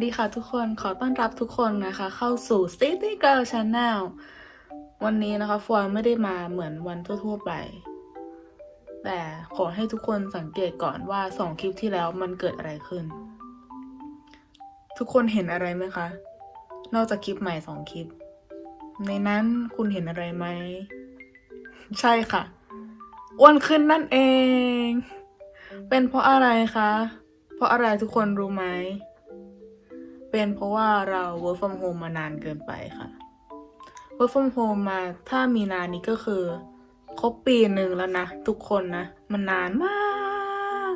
วัสดีค่ะทุกคนขอต้อนรับทุกคนนะคะ เข้าสู่ City Girl Channel วันนี้นะคะฟอยไม่ได้มาเหมือนวันทั่วๆไป แต่ขอให้ทุกคนสังเกตก่อนว่าสองคลิปที่แล้วมันเกิดอะไรขึ้น ทุกคนเห็นอะไรไหมคะ นอกจากคลิปใหม่สองคลิป ในนั้นคุณเห็นอะไรไหม ใช่ค่ะอ้วนขึ้นนั่นเอง เป็นเพราะอะไรคะ เพราะอะไรทุกคนรู้ไหม เป็นเพราะว่าเรา work from home มานานเกินไปค่ะ work from home มาถ้ามีนานนี้ก็คือครบปีหนึ่งแล้วนะ ทุกคนนะ มันนานมาก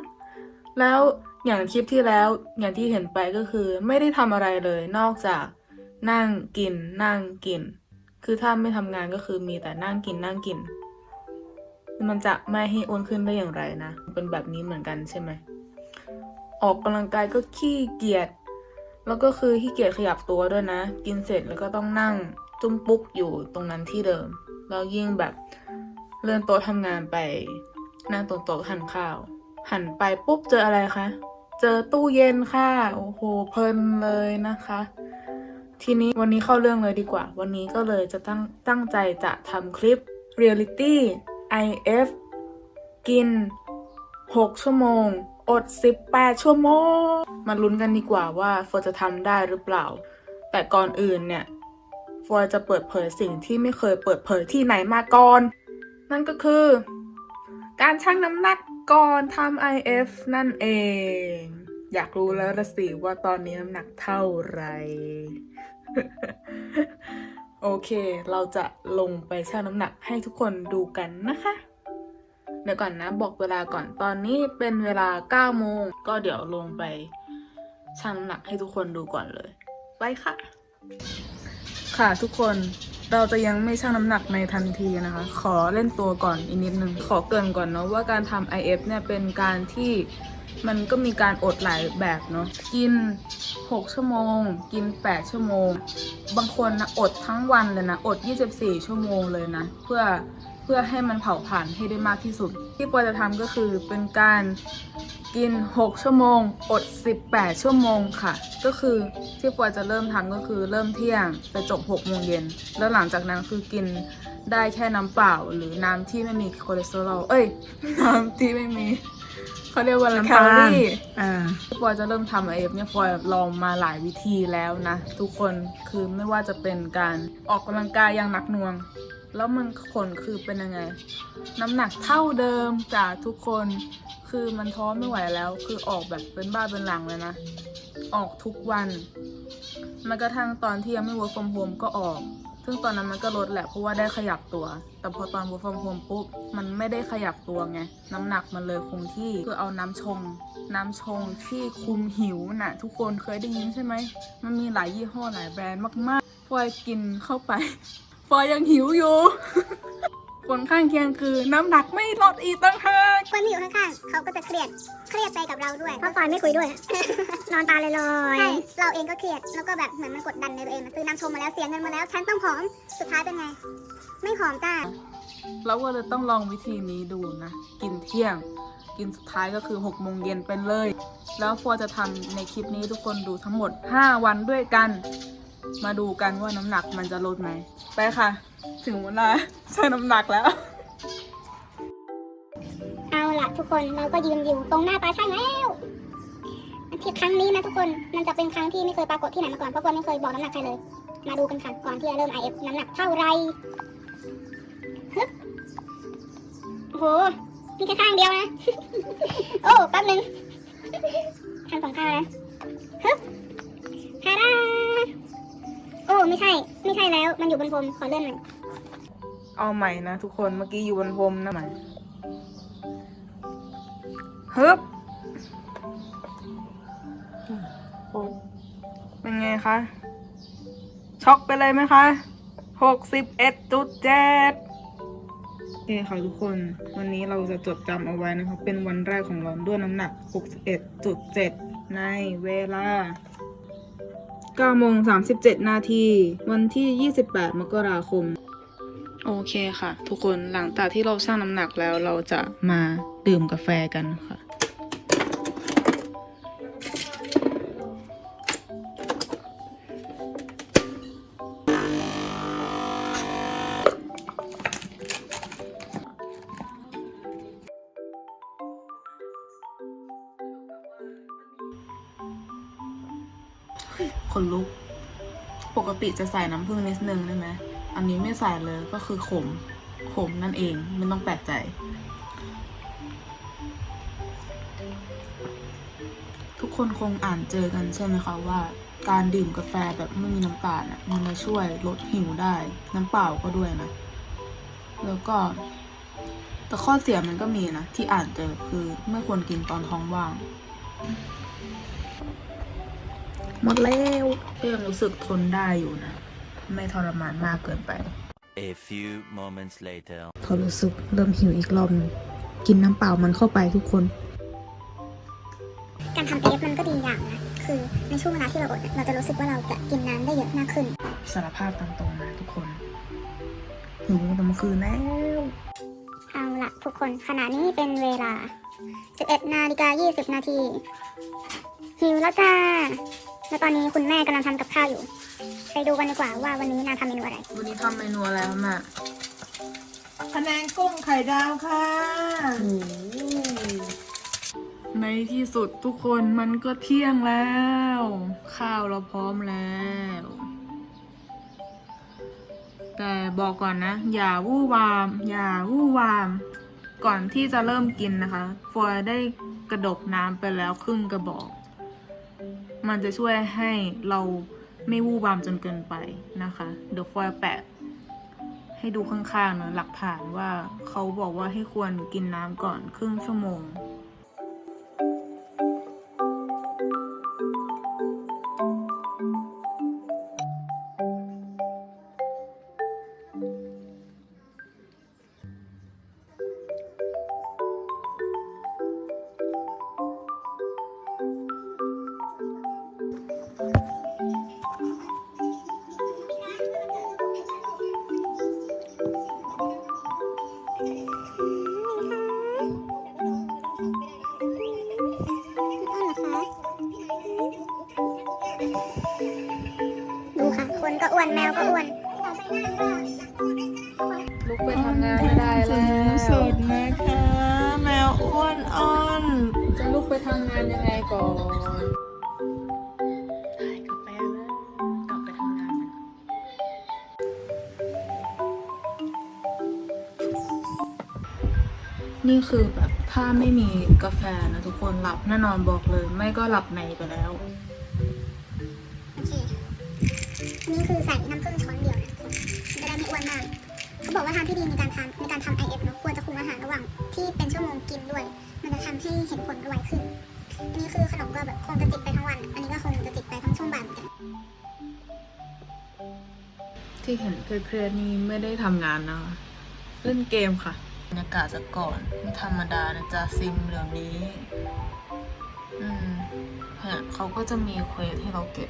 แล้วอย่างคลิปที่แล้วอย่างที่เห็นไปก็คือไม่ได้ทำอะไรเลยนอกจากนั่งกิน นั่งกิน คือถ้าไม่ทำงานก็คือมีแต่นั่งกินนั่งกิน มันจะไม่ให้อ้วนขึ้นได้อย่างไรนะ เป็นแบบนี้เหมือนกันใช่ไหม ออกกำลังกายก็ขี้เกียจ แล้วก็คือขี้เกียจขยับตัวด้วยนะ กินเสร็จแล้วก็ต้องนั่งจุ้มปุ๊กอยู่ตรงนั้นที่เดิม แล้วยิ่งแบบเลื่อนโต๊ะทำงานไปนั่งตรงโต๊ะทานข้าว หันไปปุ๊บเจออะไรคะ เจอตู้เย็นค่ะ โอ้โห เพลินเลยนะคะ ทีนี้วันนี้เข้าเรื่องเลยดีกว่า วันนี้ก็เลยจะตั้งตั้งใจจะทำคลิป Reality IF กิน 6 ชั่วโมง อด 18 ชั่วโมง มาลุ้นกันดีกว่าว่าฟอร์จะทำได้หรือเปล่า แต่ก่อนอื่นเนี่ยฟอร์จะเปิดเผยสิ่งที่ไม่เคยเปิดเผยที่ไหนมาก่อน นั่นก็คือ การชั่งน้ำหนักก่อนทำ IF นั่นเอง อยากรู้แล้วละสิว่าตอนนี้น้ำหนักเท่าไหร่โอเค เราจะลงไปชั่งน้ำหนักให้ทุกคนดูกันนะคะ เดี๋ยวก่อนนะ บอกเวลาก่อนตอนนี้เป็นเวลา9โมงก็เดี๋ยวลงไปชั่งน้ำหนักให้ทุกคนดูก่อนเลย ไปค่ะ ค่ะทุกคนเราจะยังไม่ชั่งน้ำหนักในทันทีนะคะ ขอเล่นตัวก่อนอีกนิดนึง ขอเกินก่อนเนาะว่าการทำ IF เนี่ยเป็นการที่มันก็มีการอดหลายแบบเนาะกิน 6 ชั่วโมง กิน 8 ชั่วโมง บางคนนะอดทั้งวันเลยนะ อด 24 ชั่วโมงเลยนะ เพื่อ เพื่อให้มันเผาผลาญให้ได้มากที่สุด ที่ปอยจะทำก็คือเป็นการกิน 6 ชั่วโมง อด 18 ชั่วโมงค่ะ ก็คือที่ปอยจะเริ่มทำก็คือเริ่มเที่ยงไปจบ6โมงเย็น แล้วหลังจากนั้นคือกินได้แค่น้ำเปล่าหรือน้ำที่ไม่มีคอเลสเตอรอล เอ้ย น้ำที่ไม่มีเขาเรียกว่าอะไรแคลอรี่อ่าฟอยจะเริ่มทำเอฟเนี่ยฟอยลองมาหลายวิธีแล้วนะ ทุกคนคือไม่ว่าจะเป็นการออกกำลังกายอย่างหนักหน่วง แล้วมันผลคือเป็นยังไง น้ำหนักเท่าเดิมจากทุกคน คือมันท้อไม่ไหวแล้ว คือออกแบบเป็นบ้าเป็นหลังเลยนะ ออกทุกวันแม้กระทั่งตอนที่ยังไม่ work from home ก็ออก ซึ่งตอนนั้นมันก็ลดแหละเพราะว่าได้ขยับตัว แต่พอตอน work from home ปุ๊บ มันไม่ได้ขยับตัวไง น้ำหนักมันเลยคงที่ คือเอาน้ำชง น้ำชงที่คุมหิวน่ะ ทุกคนเคยได้ยินใช่ไหม มันมีหลายยี่ห้อหลายแบรนด์มากๆฟอยกินเข้าไป ฟอยยังหิวอยู่ ผลข้างเคียงคือน้ำหนักไม่ลดอีกตั้งหากคนที่อยู่ข้างๆเขาก็จะเครียด เครียดไปกับเราด้วย เพราะฟอยไม่คุยด้วย นอนตาลอยๆใช่ เราเองก็เครียด แล้วก็แบบเหมือนมันกดดันในตัวเองนะซื้อน้ำชมมาแล้วเสียเงินมาแล้ว ฉันต้องผอม สุดท้ายเป็นไง ไม่ผอมจ้า เราก็เลยต้องลองวิธีนี้ดูนะ กินเที่ยง กินสุดท้ายก็คือ6โมงเย็นไปเลย แล้วฟอร์จะทำในคลิปนี้ทุกคนดูทั้งหมด 5 วันด้วยกัน มาดูกันว่าน้ำหนักมันจะลดไหม ไปค่ะ ถึงเวลาชั่งน้ำหนักแล้ว เอาล่ะทุกคนเราก็ยืนอยู่ตรงหน้าตาช่างแล้วที่ครั้งนี้นะทุกคนมันจะเป็นครั้งที่ไม่เคยปรากฏที่ไหนมาก่อนเพราะคนไม่เคยบอกน้ำหนักใครเลย มาดูกันค่ะก่อนที่จะเริ่ม IF น้ำหนักเท่าไรฮึบโอ้โหนี่แค่ข้างเดียวนะ โอ้แป๊บหนึงทำสองข้างนะฮึบทาดาโอ้ ไม่ใช่ ไม่ใช่แล้ว มันอยู่บนพรมขอเลื่อนหน่อยเอาใหม่นะทุกคนเมื่อกี้อยู่บนพรมนะใหม่ฮึบเป็นไงคะ ช็อกไปเลยไหมคะหกสิบเอ็ดจุดเจ็ดโอเคค่ะทุกคน วันนี้เราจะจดจำเอาไว้นะคะ เป็นวันแรกของเราด้วยน้ำหนัก 61.7 ในเวลา 9โมง37 นาที วันที่ 28 มกราคม โอเคค่ะ ทุกคนหลังจากที่เราสร้างน้ำหนักแล้วเราจะมาดื่มกาแฟกันค่ะ ติจะใส่น้ำผึ้งนิดนึงได้ไหมอันนี้ไม่ใส่เลยก็คือขม ขมนั่นเองไม่ต้องแปลกใจ ทุกคนคงอ่านเจอกันใช่ไหมคะว่า การดื่มกาแฟแบบไม่มีน้ำตาลน่ะมันจะช่วยลดหิวได้ น้ำเปล่าก็ด้วยนะ แล้วก็ แต่ข้อเสียมันก็มีนะ ที่อ่านเจอคือไม่ควรกินตอนท้องว่าง หมดแล้วก็ยังรู้สึกทนได้อยู่นะ ไม่ทรมานมากเกินไป A few moments later. พอรู้สึกเริ่มหิวอีกรอบหนึงกินน้ำเปล่ามันเข้าไปทุกคน การทำเอฟมันก็ดีอย่างนะ คือในช่วงเวลาที่เราอดเนี่ยเราจะรู้สึกว่าเราจะกินน้ำได้เยอะมากขึ้น สารภาพตามตรงนะทุกคนหิวตั้งแต่เมื่อคืนแล้วเอาละทุกคนขณะนี้เป็นเวลา 11 นาฬิกา 20 นาทีหิวแล้วจ้า แล้วตอนนี้คุณแม่กำลังทำกับข้าวอยู่ ไปดูกันดีกว่าว่าวันนี้นางทำเมนูอะไร วันนี้ทำเมนูอะไรคะแม่พะแนงกุ้งไข่ดาวค่ะ ในที่สุดทุกคนมันก็เที่ยงแล้ว ข้าวเราพร้อมแล้ว แต่บอกก่อนนะ อย่าวู่วาม อย่าวู่วาม ก่อนที่จะเริ่มกินนะคะฟอยได้กระดกน้ำไปแล้วครึ่งกระบอก มันจะช่วยให้เราไม่วู่วามจนเกินไปนะคะ เดี๋ยวฟอยแปะ ให้ดูข้างๆนะหลักฐานว่าเขาบอกว่าให้ควรกินน้ำก่อนครึ่งชั่วโมง ค่ะ คนก็อ้วนแมวก็อ้วน ลุกไปทำงานไม่ได้แล้วสุดนะคะ แมวอ้วนอ่อนจะลุกไปทำงานยังไงก่อนถ่ายกาแฟแล้วกลับไปทำงานกันนี่คือแบบถ้าไม่มีกาแฟนะทุกคนหลับแน่นอนบอกเลย ไม่ก็หลับในไปแล้ว นี่คือใส่น้ำผึ้งช้อนเดียวนะจะได้ไม่อ้วนมาก เขาบอกว่าทางที่ดีในการทานในการทำ IF เอฟเนอะควรจะคุมอาหารระหว่างที่เป็นชั่วโมงกินด้วย มันจะทำให้เห็นผลไวขึ้น อันนี้คือขนมก็แบบคงจะติดไปทั้งวัน อันนี้ก็คงจะติดไปทั้งช่วงบ่ายเหมือนกันที่เห็นเครียดๆนี่ไม่ได้ทำงานนะเล่นเกมค่ะบรรยากาศจะก่อนไม่ธรรมดานะจ๊ะซิมเดี๋ยวนี้ อืม เนี่ยเขาก็จะมีเควสให้เราเก็บ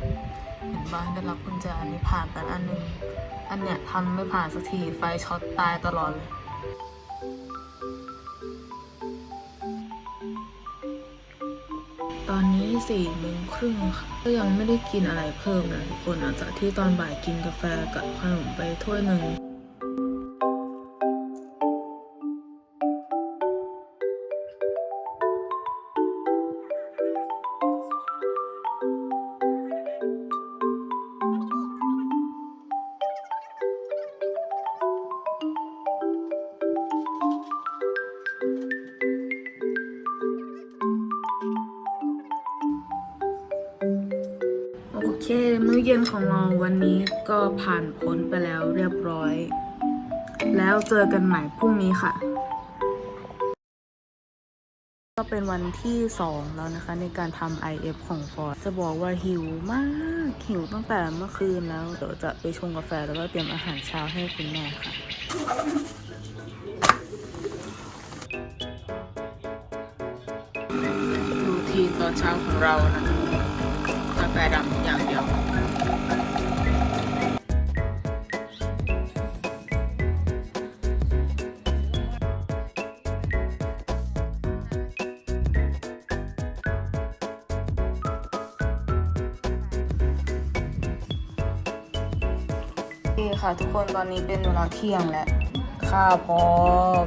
เห็นบ้างได้รับกุญแจอันนี้ผ่านไปอันหนึงอันเนี้ยทำไม่ผ่านสักทีไฟช็อตตายตลอดเลยตอนนี้สี่โมงครึ่งค่ะก็ยังไม่ได้กินอะไรเพิ่มนะทุกคนหลังจากที่ตอนบ่ายกินกาแฟกับขนมไปถ้วยหนึ่ง เย็นของเราวันนี้ก็ผ่านพ้นไปแล้วเรียบร้อย แล้วเจอกันใหม่พรุ่งนี้ค่ะ ก็เป็นวันที่สองแล้วนะคะ ในการทำ IF ของฟอร์ดจะบอกว่าหิวมาก หิวตั้งแต่เมื่อคืนแล้ว เดี๋ยวจะไปชงกาแฟแล้วก็เตรียมอาหารเช้าให้คุณแม่ค่ะรูทีนตอนเช้าของเรานะกาแฟดำอย่างเดียว ค่ะทุกคนตอนนี้เป็นเวลาเที่ยงแล้วข้าวพร้อม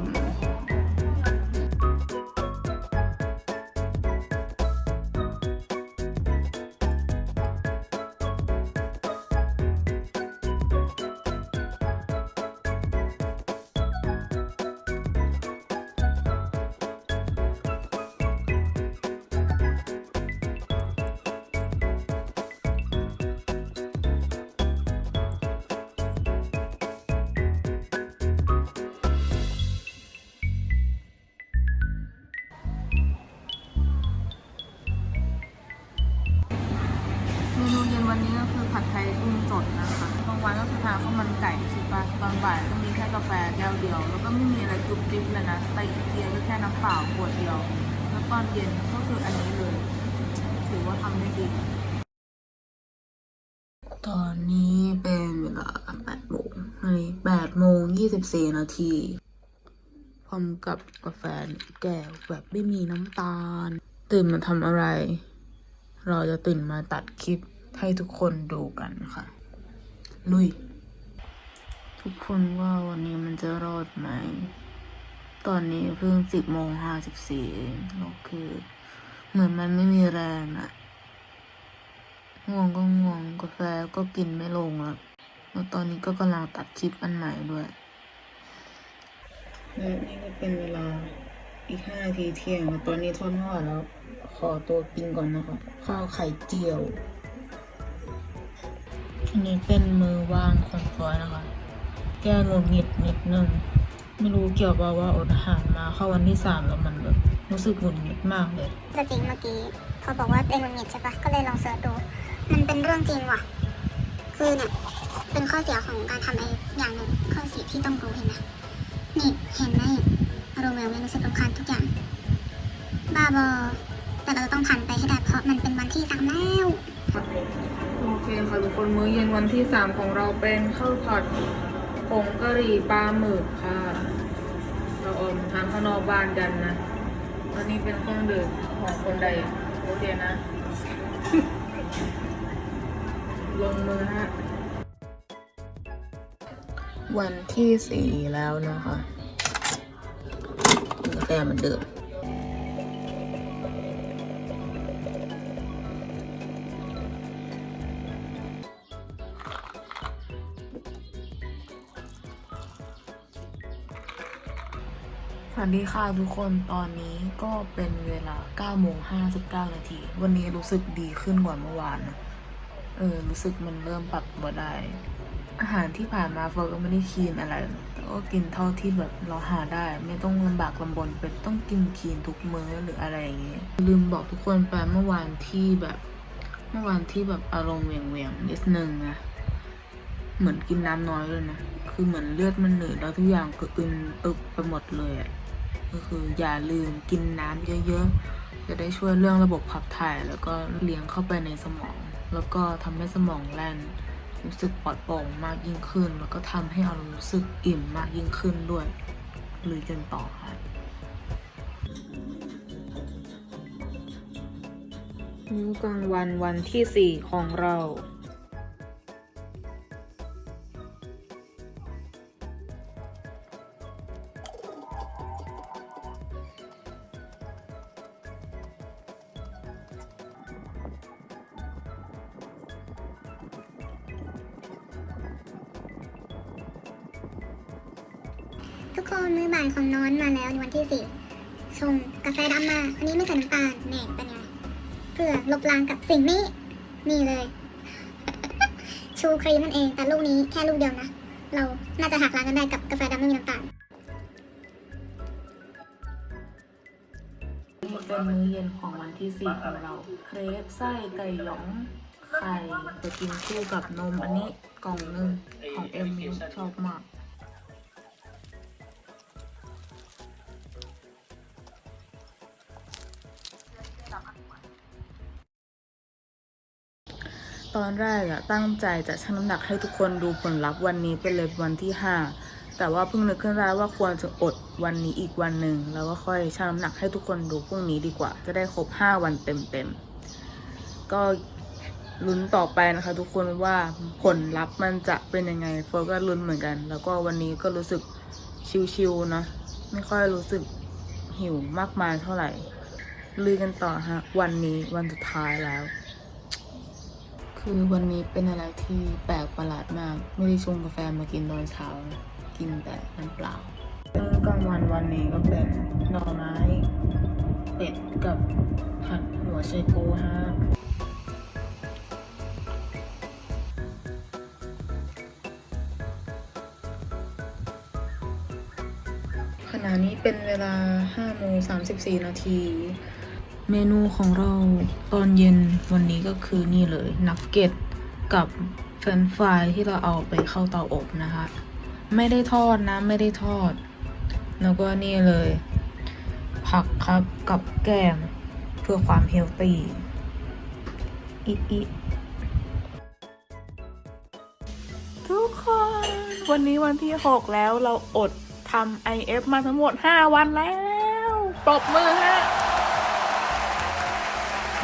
นก็คืออันนี้เลย ถือว่าทำได้ดี ตอนนี้เป็นเวลา8โมงอันนี้8โมง24นาทีพร้อมกับกาแฟแก้วแบบไม่มีน้ำตาล ตื่นมาทำอะไร เราจะตื่นมาตัดคลิปให้ทุกคนดูกันค่ะ ลุย ทุกคนว่าวันนี้มันจะรอดไหม ตอนนี้เพิ่งสิบโมงห้าสิบสี่เองเราคือ เหมือนมันไม่มีแรงอะง่วงก็ง่วงกาแฟก็กินไม่ลงแล้วแล้วตอนนี้ก็กำลังตัดคลิปอันใหม่ด้วยและนี่ก็เป็นเวลาอีกห้านาทีเที่ยงตอนนี้ทนไม่ไหวแล้ว ขอตัวกินก่อนนะคะ ข้าวไข่เจียวอันนี้เป็นมือว่างของฟอยนะคะ แก้หงุดหงิดนิดนึง ไม่รู้เกี่ยวกับว่าอดอาหารมาเข้าวันที่สามแล้วมันแบบรู้สึกหงุดหงิดมากเลยแต่จริงเมื่อกี้เขาบอกว่าเป็นหงุดหงิดใช่ปะก็เลยลองเสิร์ชดู มันเป็นเรื่องจริงว่ะ คือเนี่ยเป็นข้อเสียของการทำไอ้อย่างหนึ่งข้อเสียที่ต้องรู้เห็นไหมนี่เห็นไหมอารมณ์แบบนี้รู้สึกรำคาญทุกอย่าง บ้าบอ แต่เราจะต้องผ่านไปให้ได้เพราะมันเป็นวันที่สามแล้วโอเคค่ะทุกคนมื้อเย็นวันที่สามของเราเป็นข้าวผัด ผงกะหรี่ปลาหมึกค่ะ เราออมทานข้างนอกบ้านกันนะอันนี้เป็นเครื่องดื่มของคนใดโอเคนะ ลงมือฮะ วันที่สี่แล้วนะคะกาแฟมันเดือด วัสดีค่ะทุกคนตอนนี้ก็เป็นเวลา9โมง59 นาที วันนี้รู้สึกดีขึ้นกว่าเมื่อวานนะเออ รู้สึกมันเริ่มปรับตัวได้ อาหารที่ผ่านมาเฟิร์ก็ไม่ได้คีนอะไร แต่ก็กินเท่าที่แบบเราหาได้ ไม่ต้องลำบากลำบนเป็นต้องกินคีนทุกมื้อหรืออะไรอย่างเงี้ยลืมบอกทุกคนไปเมื่อวานที่แบบเมื่อวานที่แบบอารมณ์เหวียงเวียงนิดนึงนะเหมือนกินน้ำน้อยเลยนะ คือเหมือนเลือดมันหนืดแล้วทุกอย่างก็อึนอึบไปหมดเลยอะ ก็คืออย่าลืมกินน้ำเยอะๆ จะได้ช่วยเรื่องระบบขับถ่าย แล้วก็เลี้ยงเข้าไปในสมอง แล้วก็ทำให้สมองแล่น รู้สึกปลอดโปร่งมากยิ่งขึ้น แล้วก็ทำให้เรารู้สึกอิ่มมากยิ่งขึ้นด้วยลุยกันต่อค่ะมื้อกลางวันวันที่สี่ของเรา เป็นมื้อเย็นของวันที่สี่ของเรา เครปไส้ไก่หยอง ไข่จะกินคู่กับนมอันนี้กล่องหนึ่งของเอ็มมิวชอบมากตอนแรกอะตั้งใจจะชั่งน้ำหนักให้ทุกคนดูผลลัพธ์วันนี้เป็นเลยวันที่ห้า แต่ว่าเพิ่งนึกขึ้นได้ว่าควรจะอดวันนี้อีกวันหนึ่งแล้วก็ค่อยชั่งน้ำหนักให้ทุกคนดูพรุ่งนี้ดีกว่า จะได้ครบห้าวันเต็มๆก็ลุ้นต่อไปนะคะ ทุกคนว่าผลลัพธ์มันจะเป็นยังไงโฟก็ลุ้นเหมือนกัน แล้วก็วันนี้ก็รู้สึกชิวๆนะไม่ค่อยรู้สึกหิวมากมายเท่าไหร่ลุยกันต่อฮะ วันนี้วันสุดท้ายแล้ว คือวันนี้เป็นอะไรที่แปลกประหลาดมาก ไม่ได้ชงกาแฟมากินตอนเช้า กินแต่น้ำเปล่ามื้อกลางวันวันนี้ก็เป็นหน่อไม้เป็ดกับผัดหัวไชโป๊ฮะขณะนี้เป็นเวลา5โมง34 นาที เมนูของเราตอนเย็นวันนี้ก็คือนี่เลยนักเก็ตกับเฟรนช์ฟรายที่เราเอาไปเข้าเตาอบนะคะ ไม่ได้ทอดนะ ไม่ได้ทอด แล้วก็นี่เลย ผักครับกับแกงเพื่อความเฮลตี้อีอีทุกคน วันนี้วันที่ 6 แล้วเราอดทำ IF มาทั้งหมด 5 วันแล้วปรบมือฮะ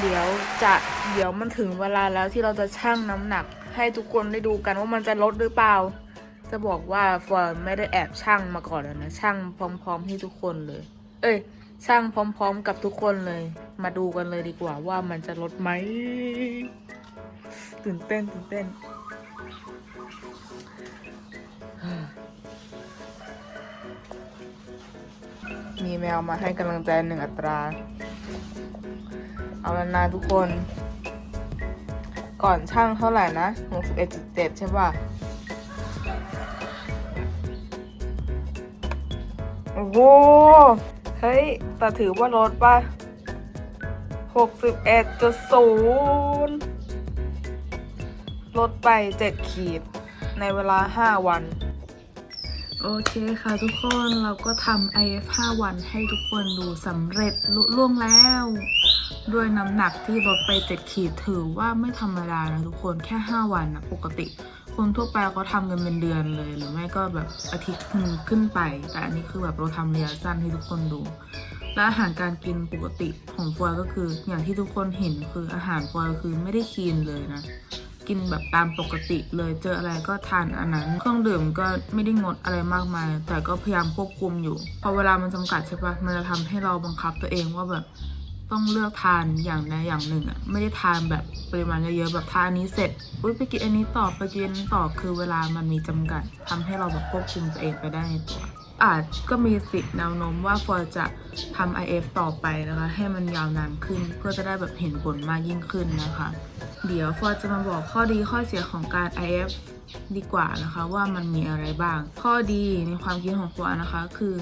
เดี๋ยวจะเดี๋ยวมันถึงเวลาแล้วที่เราจะชั่งน้ำหนัก ให้ทุกคนได้ดูกันว่ามันจะลดหรือเปล่า จะบอกว่าฟอยไม่ได้แอบชั่งมาก่อนแล้วนะชั่งพร้อม ๆ ให้ทุกคนเลย เอ้ยชั่งพร้อม ๆ กับทุกคนเลย มาดูกันเลยดีกว่าว่ามันจะลดไหมตื่นเต้นตื่นเต้นมีแมวมาให้กำลังใจหนึ่งอัตรา เอาแล้วนะทุกคน ก่อนช่างเท่าไหร่นะ 61.7 ใช่ป่ะ โอ้โห เฮ้ย แต่ถือว่าลดป่ะ61.0ลดไป7ขีด ในเวลา5วัน โอเคค่ะทุกคนเราก็ทำ IF 5 วันให้ทุกคนดูสำเร็จลุล่วงแล้ว ด้วยน้ำหนักที่ลดไป 7 ขีดถือว่าไม่ธรรมดานะทุกคนแค่ 5 วันนะปกติ คนทั่วไปเขาทำกันเป็นเดือนเลย หรือไม่ก็แบบอาทิตย์หนึ่งขึ้นไป แต่อันนี้คือแบบเราทำระยะสั้นให้ทุกคนดู และอาหารการกินปกติของฟอยก็คือ อย่างที่ทุกคนเห็นคืออาหารฟอยคือไม่ได้คีนเลยนะกินแบบตามปกติเลยเจออะไรก็ทานอันนั้น เครื่องดื่มก็ไม่ได้งดอะไรมากมาย แต่ก็พยายามควบคุมอยู่ พอเวลามันจำกัดใช่ปะมันจะทำให้เราบังคับตัวเองว่าแบบ ต้องเลือกทานอย่างใดอย่างหนึ่งอะไม่ได้ทานแบบปริมาณเยอะๆแบบทานอันนี้เสร็จอุ้ยไปกินอันนี้ต่อไปกินต่อคือเวลามันมีจำกัดทำให้เราแบบควบคุมตัวเองไปได้ในตัว อาจก็มีสิทธิ์แนวโน้มว่าฟอจะทำ IF ต่อไปนะคะ ให้มันยาวนานขึ้นเพื่อจะได้แบบเห็นผลมากยิ่งขึ้นนะคะ เดี๋ยวฟอจะมาบอกข้อดีข้อเสียของการ IF ดีกว่านะคะว่ามันมีอะไรบ้าง ข้อดีในความคิดของฟอยนะคะ คือ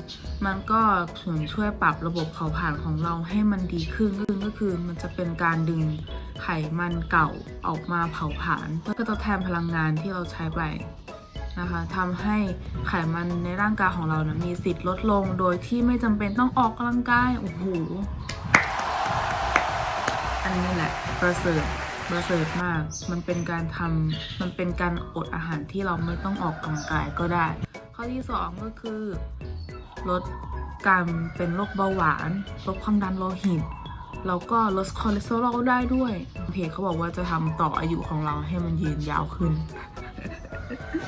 มันก็ถึงช่วยปรับระบบเผาผลาญของเราให้มันดีขึ้นก็คือมันจะเป็นการดึงไขมันเก่าออกมาเผาผลาญเพื่อทดแทนพลังงานที่เราใช้ไปนะคะทำให้ไขมันในร่างกายของเรานะมีสิทธิ์ลดลงโดยที่ไม่จำเป็นต้องออกกำลังกายโอ้โหอันนี้แหละประเสริฐ ประเสริฐมาก มันเป็นการทำมันเป็นการอดอาหารที่เราไม่ต้องออกกำลังกายก็ได้ ข้อที่สองก็คือ ลดการเป็นโรคเบาหวาน ลดความดันโลหิต แล้วก็ลดคอเลสเตอรอลได้ด้วยเพจเขาบอกว่าจะทำต่ออายุของเราให้มันยืนยาวขึ้น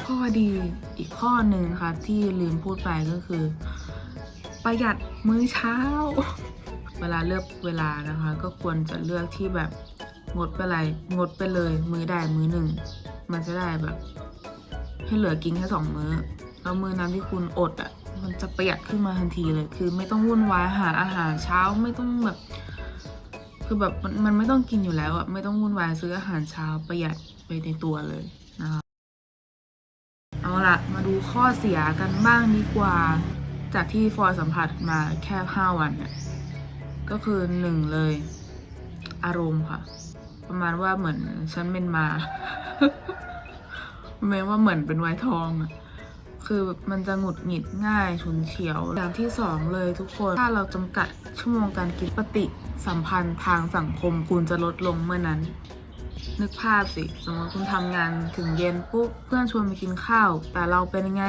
ข้อดีอีกข้อหนึ่งนะคะที่ลืมพูดไปก็คือ ประหยัดมื้อเช้า เวลาเลือกเวลานะคะ ก็ควรจะเลือกที่แบบ งดไปเลยงดไปเลย มื้อใดมื้อหนึ่ง มันจะได้แบบ ให้เหลือกินแค่สองมื้อแล้วมื้อนั้นที่คุณอดอะมันจะประหยัดขึ้นมาทันทีเลย คือไม่ต้องวุ่นวายหาอาหารเช้าไม่ต้องแบบ คือแบบมันมันไม่ต้องกินอยู่แล้วอะไม่ต้องวุ่นวายซื้ออาหารเช้าประหยัดไปในตัวเลยนะคะเอาละมาดูข้อเสียกันบ้างดีกว่า จากที่ฟอยสัมผัสมาแค่ 5 วันเนี่ยก็คือหนึ่งเลย อารมณ์ค่ะ ประมาณว่าเหมือนฉันเป็นมาไม่ว่าเหมือนเป็นไวท์ทองอะคือมันจะหงุดหงิดง่ายฉุนเฉียว อย่างที่สองเลยทุกคน ถ้าเราจำกัดชั่วโมงการกินปฏิสัมพันธ์ทางสังคมคุณจะลดลงเมื่อนั้น นึกภาพสิ สมมติคุณทำงานถึงเย็นปุ๊บเพื่อนชวนไปกินข้าว แต่เราเป็นยังไง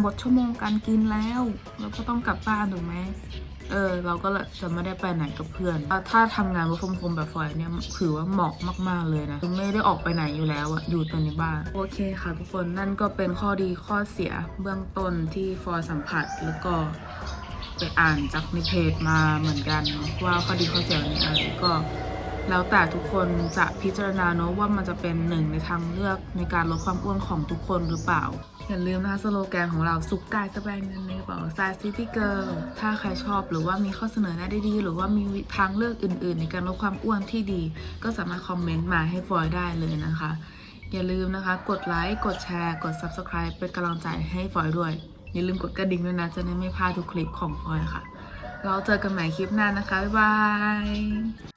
หมดชั่วโมงการกินแล้ว เราก็ต้องกลับบ้านถูกไหม เออเราก็จะไม่ได้ไปไหนกับเพื่อน ถ้าทำงาน work from home แบบฟอยเนี่ยถือว่าเหมาะมาก ๆ เลยนะไม่ได้ออกไปไหนอยู่แล้วอะอยู่แต่ในบ้าน โอเคค่ะทุกคนนั่นก็เป็นข้อดีข้อเสียเบื้องต้นที่ฟอยสัมผัสแล้วก็ไปอ่านจากในเพจมาเหมือนกันว่าข้อดีข้อเสียนมีอะไรก็ แล้วแต่ทุกคนจะพิจารณาเนอะว่ามันจะเป็นหนึ่งในทางเลือกในการลดความอ้วนของทุกคนหรือเปล่า อย่าลืมนะคะสโลแกนของเราสุขกายสบายเงินในกระเป๋า Size City Girl ถ้าใครชอบหรือว่ามีข้อเสนอแนะดีๆหรือว่ามีทางเลือกอื่น ๆ ในการลดความอ้วนที่ดี ก็สามารถคอมเมนต์มาให้ฟอยได้เลยนะคะ อย่าลืมนะคะ กดไลค์กดแชร์ กด Subscribe เป็นกำลังใจให้ฟอยด้วย อย่าลืมกดกระดิ่งด้วยนะจะได้ไม่พลาดทุกคลิปของฟอยค่ะ เราเจอกันใหม่คลิปหน้านะคะบ๊ายบาย